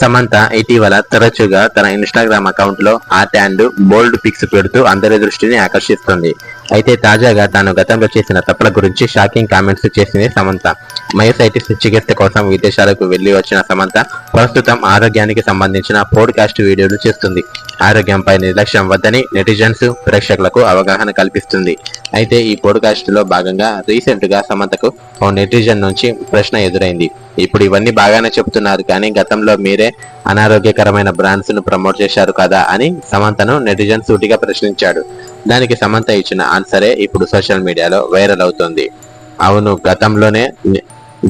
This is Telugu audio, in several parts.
సమంత ఇటీవల తరచుగా తన ఇన్స్టాగ్రామ్ అకౌంట్లో ఆర్ట్ అండ్ బోల్డ్ పిక్స్ పెడుతూ అందరి దృష్టిని ఆకర్షిస్తుంది. అయితే తాజాగా తాను గతంలో చేసిన తప్పుల గురించి షాకింగ్ కామెంట్స్ చేసింది సమంత. మయోసైటిస్ చికిత్స కోసం విదేశాలకు వెళ్ళి వచ్చిన సమంత ప్రస్తుతం ఆరోగ్యానికి సంబంధించిన పోడ్కాస్ట్ వీడియోలు చేస్తుంది. ఆరోగ్యంపై నిర్లక్ష్యం వద్దని నెటిజన్స్ ప్రేక్షకులకు అవగాహన కల్పిస్తుంది. అయితే ఈ పోడ్కాస్ట్లో భాగంగా రీసెంట్గా సమంతకు ఓ నెటిజన్ నుంచి ప్రశ్న ఎదురైంది. ఇప్పుడు ఇవన్నీ బాగానే చెప్తున్నారు కానీ గతంలో మీరే అనారోగ్యకరమైన బ్రాండ్స్ను ప్రమోట్ చేశారు కదా అని సమంతను నెటిజన్ సూటిగా ప్రశ్నించాడు. దానికి సమంత ఇచ్చిన ఆన్సరే ఇప్పుడు సోషల్ మీడియాలో వైరల్ అవుతుంది. అవును గతంలోనే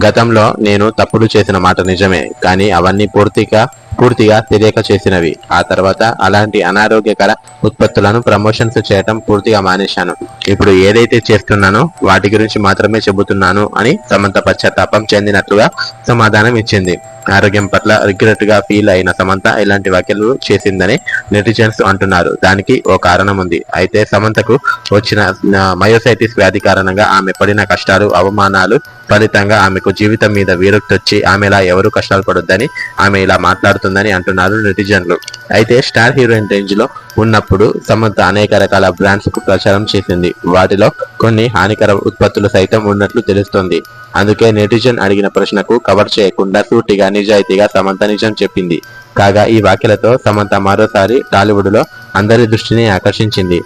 గతంలో నేను తప్పుడు చేసిన మాట నిజమే కానీ అవన్నీ పూర్తిగా పూర్తిగా తెలియక చేసినవి. ఆ తర్వాత అలాంటి అనారోగ్యకర ఉత్పత్తులను ప్రమోషన్స్ చేయటం పూర్తిగా మానేశాను. ఇప్పుడు ఏదైతే చేస్తున్నానో వాటి గురించి మాత్రమే చెబుతున్నాను అని సమంత పశ్చాత్తాపం చెందినట్లుగా సమాధానం ఇచ్చింది. ఆరోగ్యం పట్ల రిగ్రెట్గా ఫీల్ అయిన సమంత ఇలాంటి వ్యాఖ్యలు చేసిందని నెటిజన్స్ అంటున్నారు. దానికి ఓ కారణం ఉంది. అయితే సమంతకు వచ్చిన మయోసైటిస్ వ్యాధి కారణంగా ఆమె పడిన కష్టాలు అవమానాలు ఫలితంగా ఆమెకు జీవితం మీద విరక్తి వచ్చి ఆమె ఇలా ఎవరు కష్టాలు పడొద్దని ఆమె ఇలా మాట్లాడుతుందని అంటున్నారు నెటిజన్లు. అయితే స్టార్ హీరోయిన్ రేంజ్లో ఉన్నప్పుడు సమంత అనేక రకాల బ్రాండ్స్కు ప్రచారం చేసింది. వాటిలో కొన్ని హానికర ఉత్పత్తులు సైతం ఉన్నట్లు తెలుస్తోంది. అందుకే నెటిజన్ అడిగిన ప్రశ్నకు కవర్ చేయకుండా సూటిగా నిజాయితీగా సమంత నిజం చెప్పింది. కాగా ఈ వ్యాఖ్యలతో సమంత మరోసారి టాలీవుడ్లో అందరి దృష్టిని ఆకర్షించింది.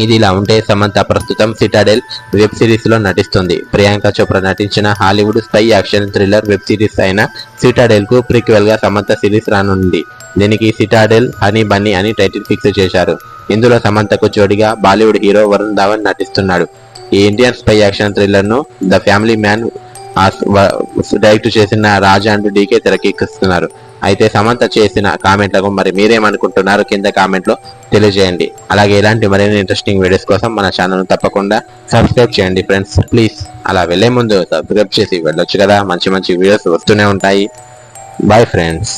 ఇది ఇలా ఉంటే సమంత ప్రస్తుతం సిటాడెల్ వెబ్ సిరీస్లో నటిస్తుంది. ప్రియాంక చోప్రా నటించిన Hollywood spy action thriller web series అయిన సిటాడెల్కు ప్రిక్వెల్గా సమంత సిరీస్ రానుంది. దీనికి సిటాడెల్ హనీ బన్నీ అని టైటిల్ ఫిక్స్ చేశారు. ఇందులో సమంతకు జోడిగా బాలీవుడ్ హీరో వరుణ్ ధావన్ నటిస్తున్నాడు. ఈ ఇండియన్ స్పై యాక్షన్ థ్రిల్లర్ను ద ఫ్యామిలీ మ్యాన్ డైరెక్ట్ చేసిన రాజా అండ్ డీకే తెరకెక్కిస్తున్నారు. అయితే సమంత చేసిన కామెంట్లకు మరి మీరేమనుకుంటున్నారు కింద కామెంట్లో తెలియజేయండి. అలాగే ఇలాంటి మరిన్ని ఇంట్రెస్టింగ్ వీడియోస్ కోసం మన ఛానల్ తప్పకుండా సబ్స్క్రైబ్ చేయండి ఫ్రెండ్స్ ప్లీజ్ అలా వెళ్ళే ముందు సబ్స్క్రైబ్ చేసి వెళ్ళొచ్చు కదా. మంచి మంచి వీడియోస్ వస్తూనే ఉంటాయి. Bye friends